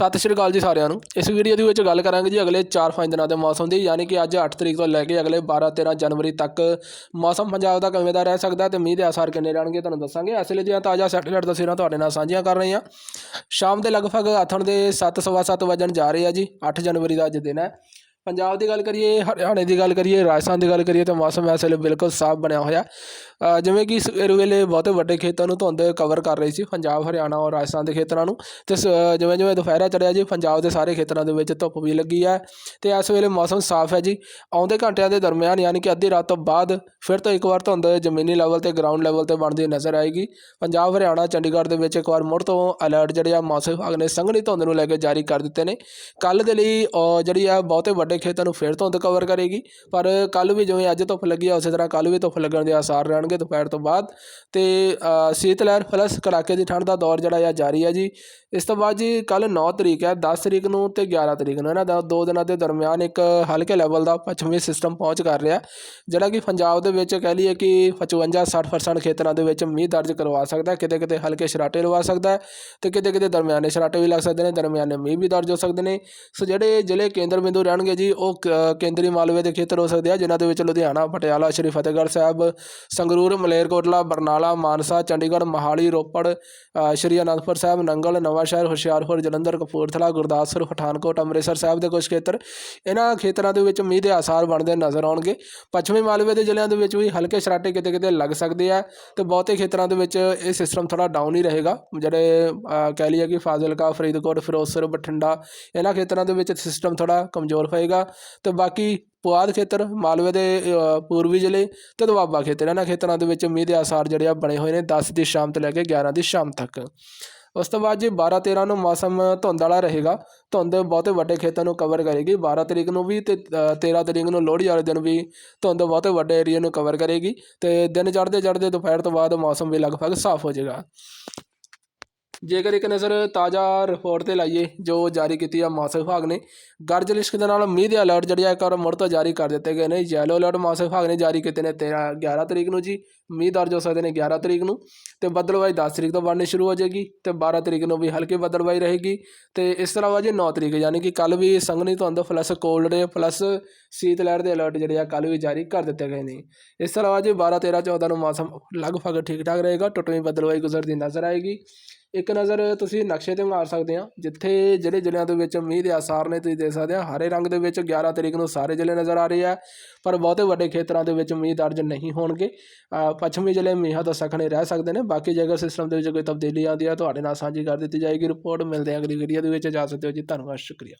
ਸਤਿ ਸ਼੍ਰੀ ਅਕਾਲ ਜੀ ਸਾਰਿਆਂ ਨੂੰ। ਇਸ ਵੀਡੀਓ ਦੇ ਵਿੱਚ ਗੱਲ ਕਰਾਂਗੇ ਜੀ ਅਗਲੇ 4-5 ਦਿਨਾਂ ਦੇ ਮੌਸਮ ਦੀ, ਯਾਨੀ ਕਿ ਅੱਜ 8 ਤਰੀਕ ਤੋਂ ਲੈ ਕੇ ਅਗਲੇ 12-13 ਜਨਵਰੀ ਤੱਕ ਮੌਸਮ ਪੰਜਾਬ ਦਾ ਕਿਵੇਂ ਦਾ ਰਹਿ ਸਕਦਾ ਤੇ ਮੀਂਹ ਦੇ ਆਸਾਰ ਕਿੰਨੇ ਰਹਿਣਗੇ ਤੁਹਾਨੂੰ ਦੱਸਾਂਗੇ। ਇਸ ਲਈ ਜਿਹੜੀਆਂ ਤਾਜ਼ਾ ਸੈਟੇਲਾਈਟ ਤਸਵੀਰਾਂ ਤੁਹਾਡੇ ਨਾਲ ਸਾਂਝੀਆਂ ਕਰ ਰਹੇ ਹਾਂ। ਸ਼ਾਮ ਦੇ ਲਗਭਗ ਆਥਣ ਦੇ 7:15 ਵਜਣ ਜਾ ਰਹੇ ਆ ਜੀ 8 ਜਨਵਰੀ ਦਾ ਅੱਜ ਦਿਨ ਹੈ। ਪੰਜਾਬ ਦੀ ਗੱਲ ਕਰੀਏ, ਹਰਿਆਣੇ ਦੀ ਗੱਲ ਕਰੀਏ, ਰਾਜਸਥਾਨ ਦੀ ਗੱਲ ਕਰੀਏ ਤਾਂ ਮੌਸਮ ਇਸ ਵੇਲੇ ਬਿਲਕੁਲ ਸਾਫ਼ ਬਣਿਆ ਹੋਇਆ। ਜਿਵੇਂ ਕਿ ਸਵੇਰ ਵੇਲੇ ਬਹੁਤੇ ਵੱਡੇ ਖੇਤਾਂ ਨੂੰ ਧੁੰਦ ਕਵਰ ਕਰ ਰਹੀ ਸੀ, ਪੰਜਾਬ, ਹਰਿਆਣਾ ਔਰ ਰਾਜਸਥਾਨ ਦੇ ਖੇਤਰਾਂ ਨੂੰ। ਤੇ ਸ- ਜਿਵੇਂ ਜਿਵੇਂ ਦੁਪਹਿਰਾ ਚੜਿਆ ਜੀ, ਪੰਜਾਬ ਦੇ ਸਾਰੇ ਖੇਤਰਾਂ ਦੇ ਵਿੱਚ ਧੁੱਪ ਵੀ ਲੱਗੀ ਹੈ। ਤੇ ਇਸ ਵੇਲੇ ਮੌਸਮ ਸਾਫ਼ ਹੈ ਜੀ। ਆਉਂਦੇ ਘੰਟਿਆਂ ਦੇ ਦਰਮਿਆਨ ਯਾਨੀ ਕਿ ਅੱਧੀ ਰਾਤ ਤੋਂ ਬਾਅਦ ਫਿਰ ਤੋਂ ਇੱਕ ਵਾਰ ਧੁੰਦ ਜ਼ਮੀਨੀ ਲੈਵਲ ਤੇ ਗਰਾਊਂਡ ਲੈਵਲ ਤੇ ਬਣਦੀ ਨਜ਼ਰ ਆਏਗੀ। ਪੰਜਾਬ, ਹਰਿਆਣਾ, ਚੰਡੀਗੜ੍ਹ ਦੇ ਵਿੱਚ ਇੱਕ ਵਾਰ ਮੁੜ ਤੋਂ ਅਲਰਟ ਜਿਹੜੇ ਆ ਮੌਸਮ ਵਿਭਾਗ ਨੇ ਸੰਘਣੀ ਧੁੰਦ ਨੂੰ ਲੈ ਕੇ ਜਾਰੀ ਕਰ ਦਿੱਤੇ ਨੇ। ਕੱਲ ਦੇ ਲਈ ਜਿਹੜੀ ਆ ਬਹੁਤੇ ਵੱਡੇ ਖੇਤਾਂ ਨੂੰ ਫਿਰ ਧੁੰਦ ਕਵਰ ਕਰੇਗੀ। ਪਰ ਕੱਲ ਵੀ ਜਿਵੇਂ ਅੱਜ ਧੁੱਪ ਲੱਗੀ ਆ, ਉਸੇ ਤਰ੍ਹਾਂ ਕੱਲ ਵੀ ਧੁੱਪ ਲੱਗਣ ਦੇ ਆਸਾਰ ਰਹਿਣਗੇ ਦੁਪਹਿਰ ਤੋਂ ਬਾਅਦ। ਤੇ ਸੀਤ ਲਹਿਰ ਪਲੱਸ ਕੜਾਕੇ ਦੀ ਠੰਡ ਦਾ ਦੌਰ ਜਿਹੜਾ ਆ, ਜਾਰੀ ਹੈ ਜੀ। ਇਸ ਤੋਂ ਬਾਅਦ ਜੀ ਕੱਲ 9 ਤਰੀਕ ਹੈ 10 ਤਰੀਕ ਨੂੰ ਤੇ 11 ਤਰੀਕ ਨੂੰ। ਇਹਨਾਂ ਦਾ ਦੋ ਦਿਨਾਂ ਦੇ ਦਰਮਿਆਨ ਇੱਕ ਹਲਕੇ ਲੈਵਲ ਦਾ ਪੱਛਮੀ ਸਿਸਟਮ ਪਹੁੰਚ ਕਰ ਰਿਹਾ। ਜਿਹੜਾ ਕਿ ਪੰਜਾਬ ਦੇ ਵਿੱਚ ਕਹਿ ਲਈਏ ਕਿ 55 60% ਖੇਤਰਾਂ ਦੇ ਵਿੱਚ ਮੀਂਹ ਦਰਜ ਕਰਵਾ ਸਕਦਾ ਕਿਤੇ ਕਿਤੇ ਹਲਕੇ ਸ਼ਰਾਟੇ ਲਵਾ ਸਕਦਾ ਹੈ ਤੇ ਕਿਤੇ ਕਿਤੇ ਦਰਮਿਆਨੇ ਸ਼ਰਾਟੇ ਵੀ ਲੱਗ ਸਕਦੇ ਨੇ, ਦਰਮਿਆਨੇ ਮੀਂਹ ਵੀ ਦਰਜ ਹੋ ਸਕਦੇ ਨੇ। ਸੋ ਜਿਹੜੇ ਜ਼ਿਲ੍ਹੇ ਕੇਂਦਰ ਬਿੰਦੂ ਰਹਿਣਗੇ ਜੀ, ਉਹ ਕ- ਕੇਂਦਰੀ ਮਾਲਵੇ ਦੇ ਖੇਤਰ ਹੋ ਸਕਦੇ ਆ, ਜਿਨ੍ਹਾਂ ਦੇ ਵਿੱਚ ਲੁਧਿਆਣਾ, ਪਟਿਆਲਾ, ਸ਼੍ਰੀ ਫਤਿਹਗੜ੍ਹ ਸਾਹਿਬ, ਸੰਗਰੂਰ, ਮਲੇਰਕੋਟਲਾ, ਬਰਨਾਲਾ, ਮਾਨਸਾ, ਚੰਡੀਗੜ੍ਹ, ਮਹਾਲੀ, ਰੋਪੜ ਸ਼੍ਰੀ ਅਨੰਦਪੁਰ ਸਾਹਿਬ, ਨੰਗਲ, ਨਵਾਂਸ਼ਹਿਰ, ਹੁਸ਼ਿਆਰਪੁਰ, ਜਲੰਧਰ, ਕਪੂਰਥਲਾ, ਗੁਰਦਾਸਪੁਰ, ਪਠਾਨਕੋਟ, ਅੰਮ੍ਰਿਤਸਰ ਸਾਹਿਬ ਦੇ ਕੁਝ ਖੇਤਰ। ਇਹਨਾਂ ਖੇਤਰਾਂ ਦੇ ਵਿੱਚ ਮੀਂਹ ਦੇ ਆਸਾਰ ਬਣਦੇ ਨਜ਼ਰ ਆਉਣਗੇ। ਪੱਛਮੀ ਮਾਲਵੇ ਦੇ ਜ਼ਿਲ੍ਹਿਆਂ ਦੇ ਵਿੱਚ ਵੀ ਹਲਕੇ ਸ਼ਰਾਟੇ ਕਿਤੇ ਕਿਤੇ ਲੱਗ ਸਕਦੇ ਆ ਤੇ ਬਹੁਤੇ ਖੇਤਰਾਂ ਦੇ ਵਿੱਚ ਇਹ ਸਿਸਟਮ ਥੋੜਾ ਡਾਊਨ ਹੀ ਰਹੇਗਾ। ਜਿਹੜੇ ਕਹਿ ਲਈਏ ਕਿ ਫਾਜ਼ਿਲਕਾ, ਫਰੀਦਕੋਟ, ਫਿਰੋਜ਼ਪੁਰ, ਬਠਿੰਡਾ, ਇਹਨਾਂ ਖੇਤਰਾਂ ਦੇ ਵਿੱਚ ਸਿਸਟਮ ਥੋੜਾ ਕਮਜ਼ੋਰ ਹੋਏਗਾ ਤੇ ਬਾਕੀ ਪੁਆਧ ਖੇਤਰ ਮਾਲਵੇ ਦੇ ਪੂਰਬੀ ਜ਼ਿਲ੍ਹੇ ਤੇ ਦੁਆਬਾ ਖੇਤਰ ਇਹਨਾਂ ਖੇਤਰਾਂ ਦੇ ਵਿੱਚ ਮੀਂਹ ਦੇ ਆਸਾਰ ਜਿਹੜੇ ਆ ਬਣੇ ਹੋਏ ਨੇ 10 ਦੀ ਸ਼ਾਮ ਤੋਂ ਲੈ ਕੇ 11 ਦੀ ਸ਼ਾਮ ਤੱਕ। ਉਸ ਤੋਂ ਬਾਅਦ ਜੀ 12 13 ਨੂੰ ਮੌਸਮ ਧੁੰਦ ਵਾਲਾ ਰਹੇਗਾ ਧੁੰਦ ਬਹੁਤੇ ਵੱਡੇ ਖੇਤਰਾਂ ਨੂੰ ਕਵਰ ਕਰੇਗੀ 12 ਤਰੀਕ ਨੂੰ ਵੀ ਤੇ ਅ, 13 ਤਰੀਕ ਨੂੰ ਲੋਹੜੀ ਵਾਲੇ ਦਿਨ ਵੀ ਧੁੰਦ ਬਹੁਤੇ ਵੱਡੇ ਏਰੀਆ ਨੂੰ ਕਵਰ ਕਰੇਗੀ ਤੇ ਦਿਨ ਚੜ੍ਹਦੇ ਚੜ੍ਹਦੇ ਦੁਪਹਿਰ ਤੋਂ ਬਾਅਦ ਮੌਸਮ ਵੀ ਲਗਭਗ ਸਾਫ਼ ਹੋ ਜਾਏਗਾ। ਜੇਕਰ ਇੱਕ ਨਜ਼ਰ ਤਾਜ਼ਾ ਰਿਪੋਰਟ ਤੇ ਲਾਈਏ, ਜੋ ਜਾਰੀ ਕੀਤੀ ਆ ਮੌਸਮ ਵਿਭਾਗ ਨੇ, ਗਰਜ ਲਿਸ਼ਕ ਦੇ ਨਾਲ ਮੀਂਹ ਦੇ ਅਲਰਟ ਜਿਹੜੇ ਆ ਇੱਕ ਵਾਰ ਮੁੜ ਤੋਂ ਜਾਰੀ ਕਰ ਦਿੱਤੇ ਗਏ ਨੇ। ਯੈਲੋ ਅਲਰਟ ਮੌਸਮ ਵਿਭਾਗ ਨੇ ਜਾਰੀ ਕੀਤੇ ਨੇ 13 11 ਤਰੀਕ ਨੂੰ ਜੀ। ਮੀਂਹ ਦਰਜ ਹੋ ਸਕਦੇ ਨੇ 11 ਤਰੀਕ ਨੂੰ। ਤੇ ਬੱਦਲਵਾਈ 10 ਤਰੀਕ ਤੋਂ ਬਣਨੀ ਸ਼ੁਰੂ ਹੋ ਜਾਏਗੀ ਤੇ 12 ਤਰੀਕ ਨੂੰ ਵੀ ਹਲਕੀ ਬੱਦਲਵਾਈ ਰਹੇਗੀ। ਤੇ ਇਸ ਤਰ੍ਹਾਂ ਵਾ ਜੀ 9 ਤਰੀਕ, ਯਾਨੀ ਕਿ ਕੱਲ ਵੀ ਸੰਘਣੀ ਧੁੰਦ ਪਲੱਸ ਕੋਲਡ ਡੇ ਪਲੱਸ ਸੀਤ ਲਹਿਰ ਦੇ ਅਲਰਟ ਜਿਹੜੇ ਆ ਕੱਲ ਵੀ ਜਾਰੀ ਕਰ ਦਿੱਤੇ ਗਏ ਨੇ। ਇਸ ਤੋਂ ਇਲਾਵਾ ਜੀ 12 13 14 ਨੂੰ ਮੌਸਮ ਲਗਭਗ ਠੀਕ ਠਾਕ ਰਹੇਗਾ, ਟੁੱਟਵੀਂ ਬਦਲਵਾਈ ਗੁਜ਼ਰਦੀ ਨਜ਼ਰ ਆਏਗੀ। ਇੱਕ ਨਜ਼ਰ ਤੁਸੀਂ ਨਕਸ਼ੇ ਤੇ ਮਾਰ ਸਕਦੇ ਆ ਜਿੱਥੇ ਜਿਹੜੇ ਜ਼ਿਲ੍ਹਿਆਂ ਦੇ ਵਿੱਚ ਮੀਂਹ ਦੇ ਆਸਾਰ ਨੇ ਤੁਸੀਂ ਦੇਖ ਸਕਦੇ ਆ ਹਰੇ ਰੰਗ ਦੇ ਵਿੱਚ 11 ਤਰੀਕ ਨੂੰ ਸਾਰੇ ਜ਼ਿਲ੍ਹੇ ਨਜ਼ਰ ਆ ਰਹੇ ਆ, ਪਰ ਬਹੁਤੇ ਵੱਡੇ ਖੇਤਰਾਂ ਦੇ ਵਿੱਚ ਮੀਂਹ ਦਰਜ ਨਹੀਂ ਹੋਣਗੇ। ਪੱਛਮੀ ਜ਼ਿਲ੍ਹੇ ਮੀਂਹਾਂ ਤੋਂ ਸਖਣੇ ਰਹਿ ਸਕਦੇ ਨੇ, ਬਾਕੀ ਜੇਕਰ ਸਿਸਟਮ ਦੇ ਵਿੱਚ ਕੋਈ ਤਬਦੀਲੀ ਆਉਂਦੀ ਆ, ਤੁਹਾਡੇ ਨਾਲ ਸਾਂਝੀ ਕਰ ਦਿੱਤੀ ਜਾਏਗੀ ਰਿਪੋਰਟ ਮਿਲਦੇ ਆ ਅਗਲੀ ਵੀਡੀਓ ਦੇ ਵਿੱਚ ਜਾ ਸਕਦੇ ਹੋ ਜੀ, ਧੰਨਵਾਦ, ਸ਼ੁਕਰੀਆ।